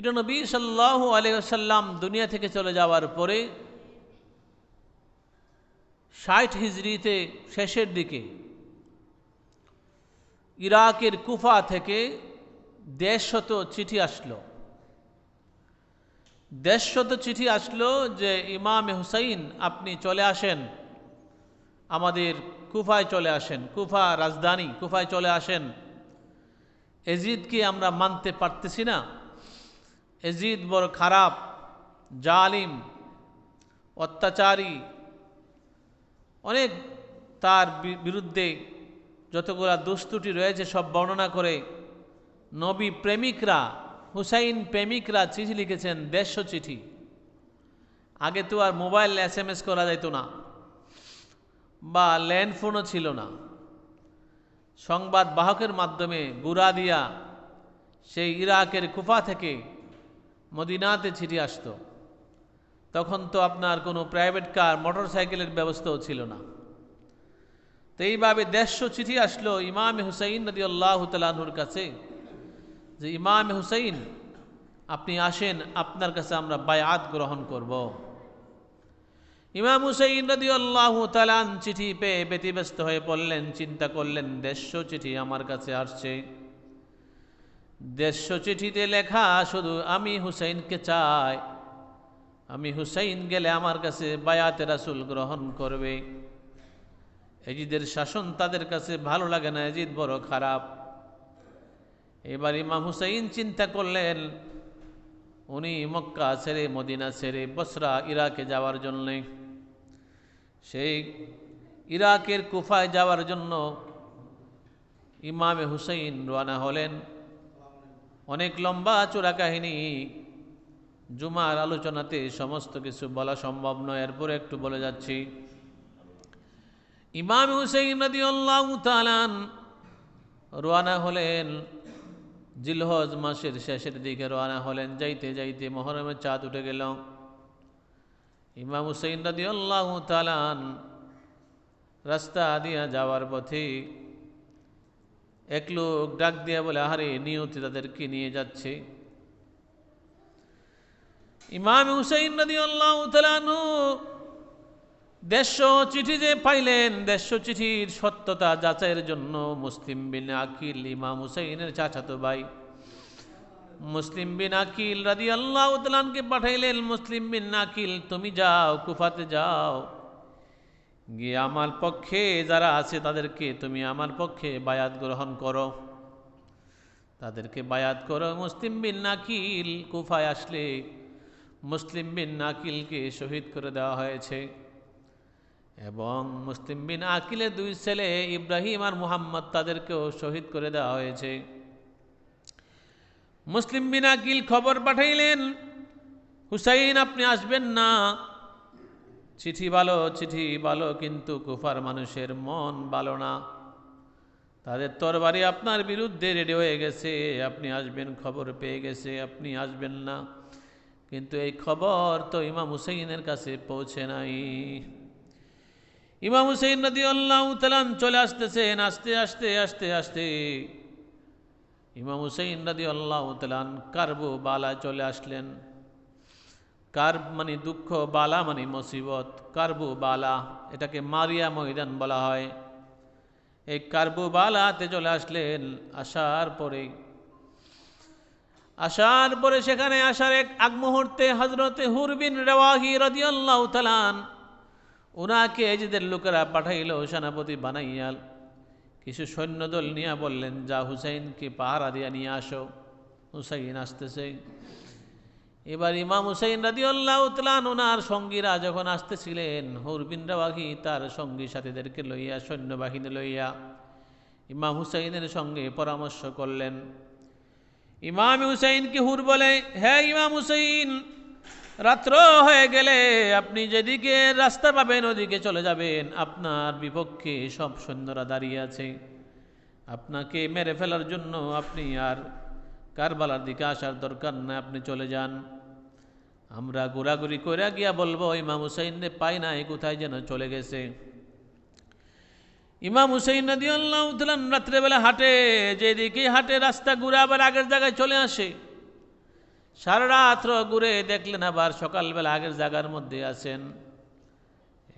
প্রিয় নবী সাল্লাহ আলিয়াল্লাম দুনিয়া থেকে চলে যাওয়ার পরে ষাট হিজড়িতে শেষের দিকে ইরাকের কুফা থেকে দেড়শত চিঠি আসলো। দেড়শত চিঠি আসলো যে, ইমাম হুসাইন, আপনি চলে আসেন। আমাদের কুফায় চলে আসেন। কুফা রাজধানী, কুফায় চলে আসেন। এজিদকে আমরা মানতে পারতেছি না। এজিদ বড় খারাপ, জালিম, অত্যাচারী। অনেক তার বিরুদ্ধে যতগুলা দুস্তুটি রয়েছে, সব বর্ণনা করে নবী প্রেমিকরা, হুসাইন প্রেমিকরা চিঠি লিখেছেন দেড়শো চিঠি। আগে তো আর মোবাইল এস এম এস করা যেত না, বা ল্যান্ডফোনও ছিল না। সংবাদ বাহকের মাধ্যমে গুড়া দিয়া সেই ইরাকের কুফা থেকে মদিনাতে চিঠি আসতো। তখন তো আপনার কোনো প্রাইভেট কার মোটর সাইকেলের ব্যবস্থাও ছিল না। তো এইভাবে দেড়শো চিঠি আসলো ইমাম হুসাইন নদী আল্লাহ তালাহুর কাছে যে, ইমাম হুসাইন, আপনি আসেন, আপনার কাছে আমরা বায়াত গ্রহণ করব। ইমাম হুসাইন নদী আল্লাহ তালান চিঠি পেয়ে ব্যতিব্যস্ত হয়ে পড়লেন, চিন্তা করলেন, দেড়শো চিঠি আমার কাছে আসছে। দেড়শো চিঠিতে লেখা, শুধু আমি হুসাইনকে চাই। আমি হুসাইন গেলে আমার কাছে বায়াতে রাসুল গ্রহণ করবে। এজিদের শাসন তাদের কাছে ভালো লাগে না, এজিদ বড় খারাপ। এবার ইমাম হুসাইন চিন্তা করলেন, উনি মক্কা ছেড়ে, মদিনা ছেড়ে, বসরা, ইরাকে যাওয়ার জন্যে। সেই ইরাকের কুফায় যাওয়ার জন্য ইমামে হুসাইন রওনা হলেন। অনেক লম্বা চোরা কাহিনী। জুমার আলোচনাতে সমস্ত কিছু বলা সম্ভব নয়। এরপরে একটু বলে যাচ্ছি। ইমাম হুসেইন নদী তালান রোয়ানা হলেন জিলহজ মাসের শেষের দিকে রওনা হলেন। যাইতে যাইতে মহরমের চাঁদ উঠে গেল। ইমাম হুসেইন নদী আল্লাহ তালান রাস্তা দিয়া যাওয়ার পথে এক লোক ডাক দিয়া বলে, আহারে, নিয়তি তাদেরকে নিয়ে যাচ্ছে। ইমাম হুসাইন নদী আল্লাহ দেড়শো চিঠি যে পাইলেন, দেড়শো চিঠির সত্যতা যাচাইয়ের জন্য মুসলিম বিন আকিল, ইমাম হুসাইনের চাচাতো ভাই মুসলিম বিন আকিল রাদি আল্লাহ পাঠাইলেন, মুসলিম বিন আকিল, তুমি যাও, কুফাতে যাও। গিয়ে আমার পক্ষে যারা আছে তাদেরকে তুমি আমার পক্ষে বায়াত গ্রহণ করো। তাদেরকে বায়াত করো। মুসলিম বিন নাকিল কুফায় আসলে মুসলিম বিন নাকিলকে শহীদ করে দেওয়া হয়েছে। এবং মুসলিম বিন আকিলের দুই ছেলে ইব্রাহিম আর মুহাম্মদ তাদেরকেও শহীদ করে দেওয়া হয়েছে। মুসলিম বিন আকিল খবর পাঠাইলেন, হুসাইন, আপনি আসবেন না। চিঠি ভালো চিঠি ভালো, কিন্তু কুফার মানুষের মন ভালো না। তাদের তরবারি আপনার বিরুদ্ধে রেডি হয়ে গেছে, আপনি আসবেন, খবর পেয়ে গেছে, আপনি আসবেন না। কিন্তু এই খবর তো ইমাম হুসেইনের কাছে পৌঁছে নাই। ইমাম হুসেইন নদী আল্লাহ তালান চলে আসতেছেন, আস্তে আস্তে আস্তে আস্তে ইমাম হুসেইন নদী আল্লাহ তালান কারবু বালা চলে আসলেন। কার্ব মানে দুঃখ, বালা মানে মুসিবত। কারবু বালা, এটাকে মারিয়া ময়দান বলা হয়। এই কারবু বালাতে চলে আসলেন আসার পরে। আসার পরে সেখানে আসার এক আগ মুহূর্তে হজরতে হুরবিন রেওয়াহি রদিয়াল্লাহ তালান ওনাকে এজিদের লোকেরা পাঠাইল সেনাপতি বানাইয়াল, কিছু সৈন্যদল নিয়ে বললেন, যা হুসাইনকে পাহারা দিয়া নিয়ে আসো। হুসাইন আসতেছে। এবার ইমাম হুসাইন রাদি আল্লাহ উতলান ওনার সঙ্গীরা যখন আসতেছিলেন হুরবিন রাওয়াহি তার সঙ্গী সাথীদেরকে লইয়া, সৈন্যবাহিনী লইয়া ইমাম হুসাইনের সঙ্গে পরামর্শ করলেন। ইমাম হুসাইনকে হুর বলে হ্যাঁ ইমাম হুসাইন, রাত্র হয়ে গেলে আপনি যেদিকে রাস্তা পাবেন ওদিকে চলে যাবেন। আপনার বিপক্ষে সব সৈন্যরা দাঁড়িয়ে আছে। আপনাকে মেরে ফেলার জন্য আপনি আর কারবালার দিকে আসার দরকার না আপনি চলে যান। আমরা ঘোরাঘুরি করে গিয়া বলব ইমাম হুসাইন পাই নাই, কোথায় যেন চলে গেছে? ইমাম হুসাইন নদী আল্লাহ উতলান রাত্রেবেলা হাটে যেদিকে হাটে রাস্তা ঘুরে আবার আগের জায়গায় চলে আসে। সারা রাত্র ঘুরে দেখলেন আবার সকালবেলা আগের জায়গার মধ্যে আছেন।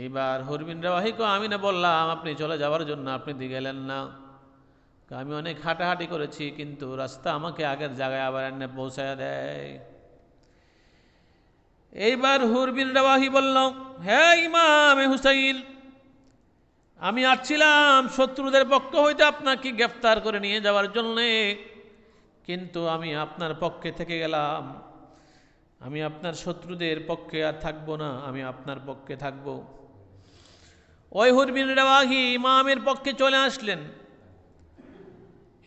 এইবার হরবিন রাওয়াহিকে আমি না বললাম, আপনি চলে যাওয়ার জন্য, আপনি গেলেন না। আমি অনেক হাঁটাহাঁটি করেছি, কিন্তু রাস্তা আমাকে আগের জায়গায় আবার এনে পৌঁছায় দেয়। এইবার হুরবিন রাওয়াহি বলল হ্যাঁ ইমাম হুসাইন, আমি আসছিলাম শত্রুদের পক্ষ হইতে আপনাকে গ্রেফতার করে নিয়ে যাওয়ার জন্যে, কিন্তু আমি আপনার পক্ষে থেকে গেলাম। আমি আপনার শত্রুদের পক্ষে আর থাকব না, আমি আপনার পক্ষে থাকব। ওই হুরবিন রাওয়াহি ইমামের পক্ষে চলে আসলেন।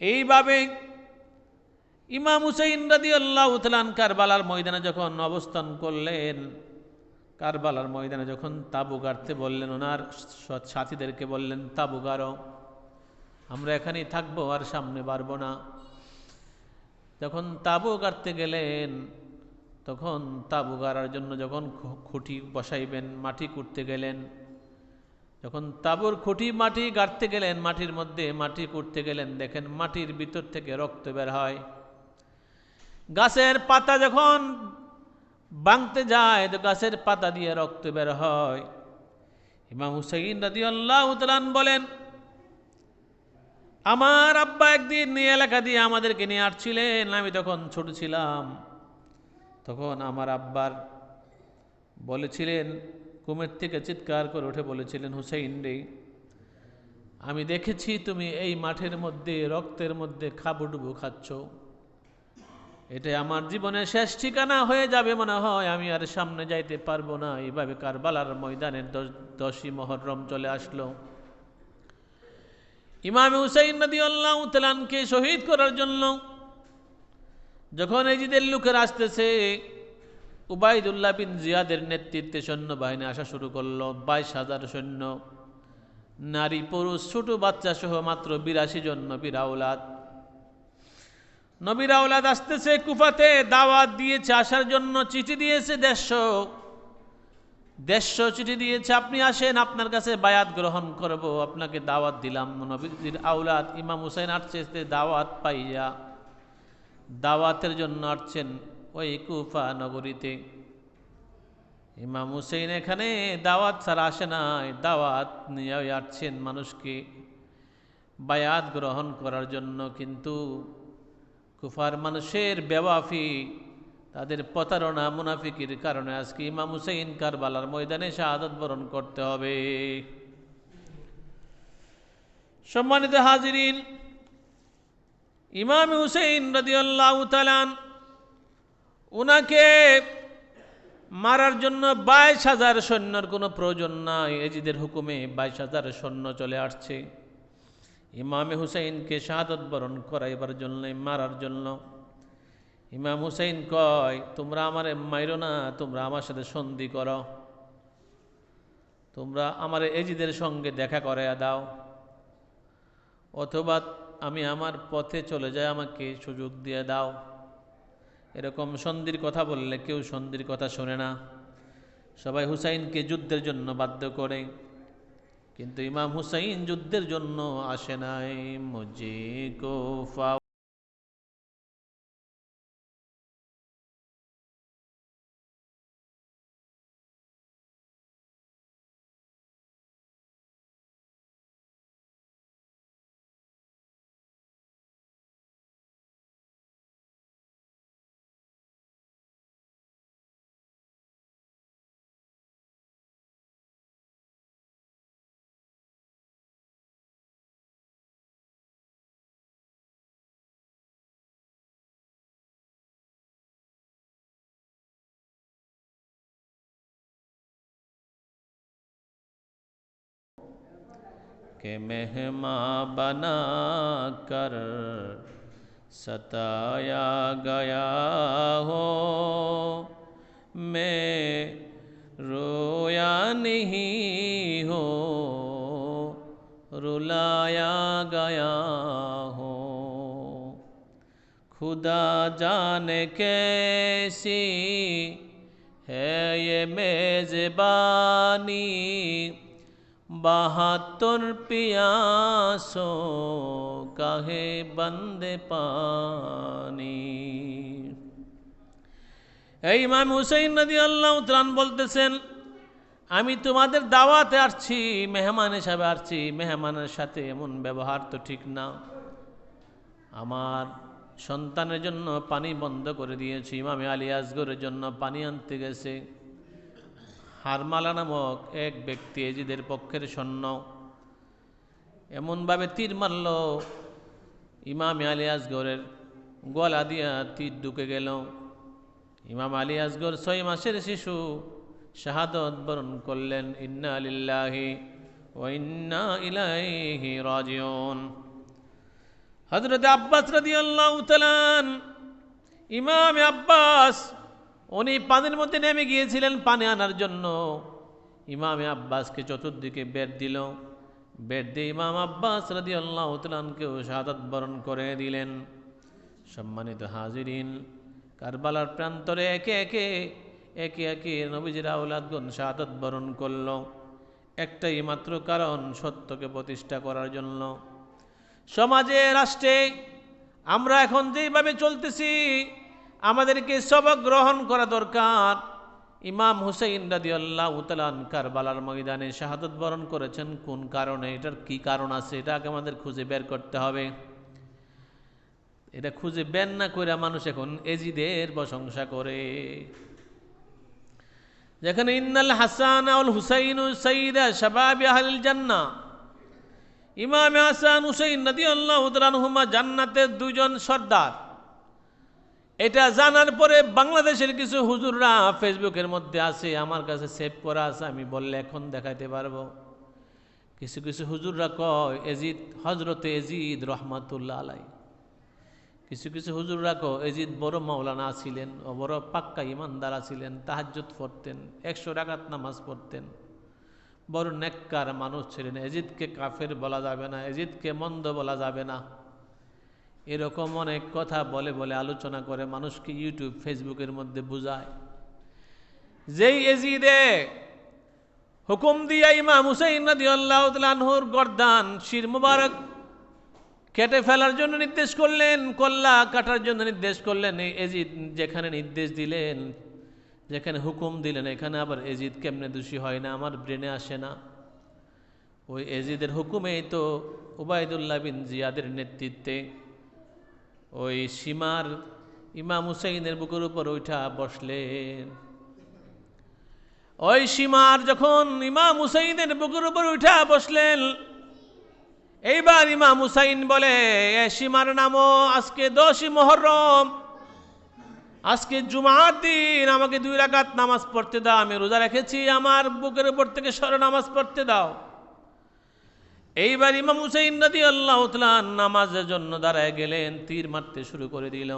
এইভাবে ইমাম হুসাইন রাদি আল্লাহ উতলান কারবালার ময়দানে যখন অবস্থান করলেন, কারবালার ময়দানে যখন তাবু গাড়তে বললেন, ওনার সাথীদেরকে বললেন, তাবু গাড়ো, আমরা এখানেই থাকব আর সামনে পারব না। যখন তাবু গাড়তে গেলেন, তখন তাবু গাড়ার জন্য যখন খুঁটি বসাইবেন, মাটি কুটতে গেলেন যখন তাবুর খুঁটি মাটি গাড়তে গেলেন, মাটির মধ্যে মাটি কুটতে গেলেন, দেখেন মাটির ভিতর থেকে রক্ত বের হয়। গাছের পাতা যখন বাংতে যায়, তো গাছের পাতা দিয়ে রক্ত বের হয়। ইমাম হুসাইন রাদি আল্লাহ বলেন, আমার আব্বা একদিন নিয়ে এলাকা দিয়ে আমাদেরকে নিয়ে আসছিলেন, আমি তখন ছোট ছিলাম। তখন আমার আব্বার বলেছিলেন কুমের থেকে চিৎকার করে উঠে বলেছিলেন, হুসাইন রে, আমি দেখেছি তুমি এই মাঠের মধ্যে, রক্তের মধ্যে খাবুডুবু খাচ্ছ। এটা আমার জীবনের শেষ ঠিকানা হয়ে যাবে মনে হয়, আমি আর সামনে যাইতে পারব না। এইভাবে কারবালার ময়দানের দশই মহরম চলে আসলো। ইমাম হুসাইন নদী আল্লাহ তালানকে শহীদ করার জন্য যখন এজিদের লোকের আসতেছে উবাইদুল্লাহ বিন জিয়াদের নেতৃত্বে সৈন্যবাহিনী আসা শুরু করল। বাইশ হাজার সৈন্য, নারী, পুরুষ, ছোট বাচ্চা সহ মাত্র বিরাশি জন নবীর আউলাদ নবীর আউলাদ আসতেছে কুফাতে, দাওয়াত দিয়েছে, আসার জন্য চিঠি দিয়েছে দেড়শ। দেড়শো চিঠি দিয়েছে, আপনি আসেন, আপনার কাছে বায়াত গ্রহণ করব, আপনাকে দাওয়াত দিলাম। নবীর আউলাদ ইমাম হুসাইন আসছে দাওয়াত পাইয়া দাওয়াতের জন্য আসছেন। ওই কুফা নগরীতে। ইমাম হুসেইন এখানে দাওয়াত ছাড়া আসে নাই, দাওয়াত নিয়ে আসছেন মানুষকে বায়াত গ্রহণ করার জন্য। কিন্তু কুফার মানুষের বেওয়াফি, তাদের প্রতারণা, মুনাফিকির কারণে আজকে ইমাম হুসেইন কারবালার ময়দানে শাহাদত বরণ করতে হবে। সম্মানিত হাজিরিন, ইমাম হুসেইন রদিয়াল্লাহ তালান উনাকে মারার জন্য বাইশ হাজার সৈন্যর কোনো প্রয়োজন নাই। এজিদের হুকুমে বাইশ হাজার সৈন্য চলে আসছে। ইমামে হুসাইনকে শাহাদত বরণ করাইবার জন্য, মারার জন্য। ইমাম হুসাইন কয়, তোমরা আমারে মাইরো না, তোমরা আমার সাথে সন্ধি করো। তোমরা আমার এজিদের সঙ্গে দেখা করে দাও। অথবা আমি আমার পথে চলে যাই, আমাকে সুযোগ দিয়ে দাও। এরকম সন্ধির কথা বললে কেউ সন্ধির কথা শোনে না। সবাই হুসাইনকে যুদ্ধের জন্য বাধ্য করে। কিন্তু ইমাম হুসাইন যুদ্ধের জন্য আসে নাই। মুজি কোফা के मेहमा बना कर सताया गया हो। मैं रोया नहीं हो, रुलाया गया हो। खुदा जाने कैसी है ये मेज़बानी? বাহাত্তর পিয়াসো, কাহে বন্দে পানি। এই ইমাম হুসেইন নদী আল্লাহ ত্রাণ বলতেছেন, আমি তোমাদের দাওয়াতে আসছি, মেহমান হিসাবে আসছি, মেহমানের সাথে এমন ব্যবহার তো ঠিক না। আমার সন্তানের জন্য পানি বন্ধ করে দিয়েছি, ইমামে আলী আসগরের জন্য পানি আনতে গেছে। হারমালা নামক এক ব্যক্তি এজিদের পক্ষের সৈন্য। এমনভাবে তীর মারল ইমাম আলী আসগরের। গলা দিয়া তীর ঢুকে গেল। ইমাম আলী আসগর ছয় মাসের শিশু। শাহাদত বরণ করলেন, ইন্না আলিল্লাহি ও ইন্না ইলাইহি রাজিউন। হজরত আব্বাস রাদি আল্লাহ ইমাম আব্বাস উনি পানির মধ্যে নেমে গিয়েছিলেন পানি আনার জন্য। ইমামে আব্বাসকে চতুর্দিকে বের দিল। বের দিয়ে ইমাম আব্বাস রাদি আল্লাহ তালানকেও শাহাদত বরণ করে দিলেন। সম্মানিত হাজিরিন, কারবালার প্রান্তরে একে একে একে একে নবীজিরা আউলাদগণ শাহাদত বরণ করল। একটাই মাত্র কারণ, সত্যকে প্রতিষ্ঠা করার জন্য। সমাজে, রাষ্ট্রে আমরা এখন যেভাবে চলতেছি আমাদেরকে সবক গ্রহণ করা দরকার। ইমাম হুসেইন রাদি আল্লাহ উতালান কারবালার ময়দানে শাহাদত বরণ করেছেন। কোন কারণে? এটার কি কারণ আছে? এটাকে আমাদের খুঁজে বের করতে হবে। এটা খুঁজে বের না করে মানুষ এখন এজিদের প্রশংসা করে। যেখানে, ইন্নাল হাসান আউল হুসাইন সঈদা শাবাব আহলিল জান্না ইমাম হাসান হুসাইন নদী আল্লাহ হুমা জান্নাতের দুজন সর্দার। এটা জানার পরে বাংলাদেশের কিছু হুজুররা ফেসবুকের মধ্যে আছে, আমার কাছে সেভ করা আছে, আমি বললে এখন দেখাইতে পারব। কিছু কিছু হুজুররা কয়, এজিদ হজরতে এজিদ রহমাতুল্লাহ আলাই কিছু কিছু হুজুররা কো এজিদ বড় মাওলানা ছিলেন ও বড় পাক্কা ইমানদারা ছিলেন, তাহাজ্জুদ পড়তেন, একশো রাগাত নামাজ পড়তেন। বড় নেককার মানুষ ছিলেন, এজিদকে কাফের বলা যাবে না, এজিদকে মন্দ বলা যাবে না। এরকম অনেক কথা বলে বলে আলোচনা করে মানুষকে ইউটিউব, ফেসবুকের মধ্যে বুঝায়। যেই এজিদে হুকুম দিয়া ইমাম হুসাইন নদী আল্লাহর গর্দান শির মুবারক কেটে ফেলার জন্য নির্দেশ করলেন, কল্লা কাটার জন্য নির্দেশ করলেন এজিদ যেখানে নির্দেশ দিলেন, যেখানে হুকুম দিলেন, এখানে আবার এজিদ কেমনে দোষী হয় না, আমার ব্রেনে আসে না। ওই এজিদের হুকুমেই তো উবায়দুল্লাহ বিন জিয়াদের নেতৃত্বে ওই সীমার ইমাম হুসাইনের বুকের উপর উঠা বসলেন ওই সীমার যখন ইমাম হুসাইনের বুকের উপর উঠা বসলেন, এইবার ইমাম হুসাইন বলে, এ সীমার নামও আজকে দশই মহরম। আজকে জুমার দিন, আমাকে দুই রাকাত নামাজ পড়তে দাও, আমি রোজা রেখেছি, আমার বুকের উপর থেকে সর নামাজ পড়তে দাও। এইবার ইমাম হুসাইন নদী আল্লাহ নামাজের জন্য দাঁড়ায় গেলেন, তীর মারতে শুরু করে দিল।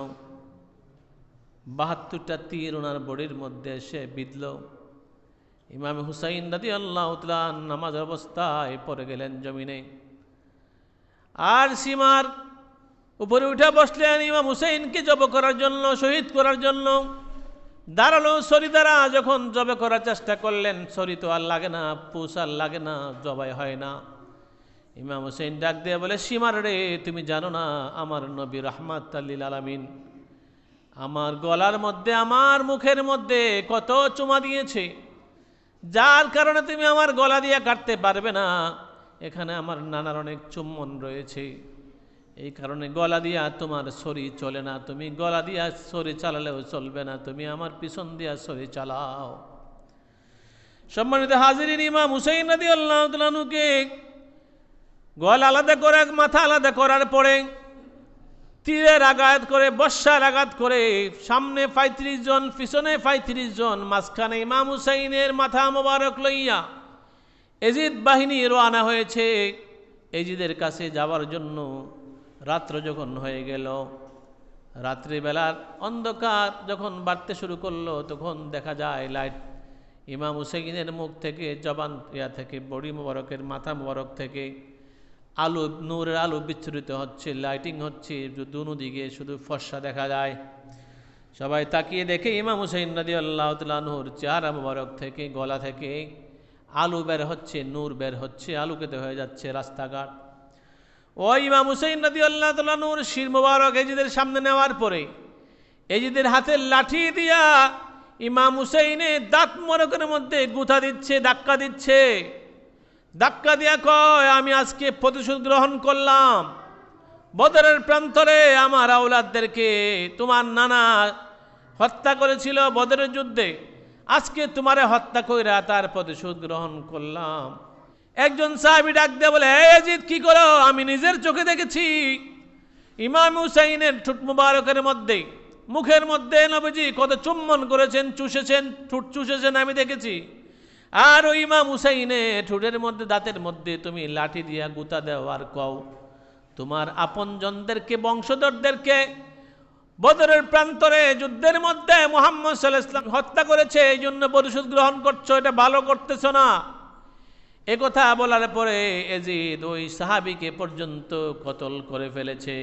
বাহাত্তরটা তীর ওনার বডির মধ্যে এসে বিঁধল। ইমাম হুসাইন নদী আল্লাহ নামাজ অবস্থায় পরে গেলেন জমিনে। আর সীমার উপরে উঠে বসলেন ইমাম হুসেইনকে জব করার জন্য, শহীদ করার জন্য। দাঁড়াল সরি দ্বারা যখন জবে করার চেষ্টা করলেন, সরি তো আর লাগে না, পুষ আর লাগে না, জবাই হয় না। ইমাম হুসেইন ডাক দিয়ে বলে সীমার রে, তুমি জানো না আমার নবী রহমাত আল্লিল আলামিন? আমার গলার মধ্যে, আমার মুখের মধ্যে কত চুমা দিয়েছে। যার কারণে তুমি আমার গলা দিয়ে কাটতে পারবে না। এখানে আমার নানার অনেক চুম্বন রয়েছে। এই কারণে গলা দিয়া তোমার শরী চলে না। তুমি গলা দিয়া শরী চালালেও চলবে না। তুমি আমার পিছন দিয়া শরী চালাও। সম্মানিত হাজির ইমাম হুসেইন নদী আল্লাহকে গলা আলাদা করে, মাথা আলাদা করার পরে তীরের আঘাত করে, বর্ষার আঘাত করে, সামনে পঁয়ত্রিশ জন, পিছনে পঁয়ত্রিশ জন, মাঝখানে ইমাম হুসাইনের মাথা মোবারক লইয়া এজিদ বাহিনী রওনা হয়েছে। এজিদের কাছে যাওয়ার জন্য রাত্র যখন হয়ে গেল, রাত্রিবেলার অন্ধকার যখন বাড়তে শুরু করল, তখন দেখা যায় লাইট। ইমাম হুসেইনের মুখ থেকে, জবান ইয়া থেকে, বড়ি মোবারকের মাথা মোবারক থেকে আলু, নূরের আলু বিচ্ছুরিত হচ্ছে লাইটিং হচ্ছে, দুনো দিকে শুধু ফর্সা দেখা যায়। সবাই তাকিয়ে দেখে ইমাম হুসেইন নদী আল্লাহ তালুর চেহারা মোবারক থেকে, গলা থেকে আলু বের হচ্ছে, নূর বের হচ্ছে, আলুকেতে হয়ে যাচ্ছে রাস্তাঘাট। ওই ইমাম হুসেইন নদী আল্লাহ তালুর শির মোবারক এজিদের সামনে নেওয়ার পরে, এজিদের হাতের লাঠি দিয়া ইমাম হুসেইনে দাঁত মরকের মধ্যে গুথা দিচ্ছে, ধাক্কা দিচ্ছে। ধাক্কা দিয়া কয়, আমি আজকে প্রতিশোধ গ্রহণ করলাম। বদরের প্রান্তরে আমার আউলাদদেরকে তোমার নানা হত্যা করেছিল বদরের যুদ্ধে। আজকে তোমারে হত্যা কইরা তার প্রতিশোধ গ্রহণ করলাম। একজন সাহাবি ডাক দিয়ে বলে "এই ইয়াজিদ কি করো? আমি নিজের চোখে দেখেছি। ইমাম হুসাইনের ঠুট মুবারকের মধ্যে, মুখের মধ্যে নবীজি কত চুম্বন করেছেন, চুষেছেন, ঠুট চুষেছেন আমি দেখেছি। আর ওই ইমাম হুসাইনে ঠুটের মধ্যে, দাঁতের মধ্যে তুমি লাঠি দিয়া গুতা দেওয়ার কও, তোমার আপনজনদেরকে, বংশধরদেরকে বদরের প্রান্তরে যুদ্ধের মধ্যে মোহাম্মদ সাল্লাহ ইসলাম হত্যা করেছে, এই জন্য পরিশোধ গ্রহণ করছ, এটা ভালো করতেছ না। এ কথা বলার পরে এজিদ ওই সাহাবিকে পর্যন্ত কতল করে ফেলেছে।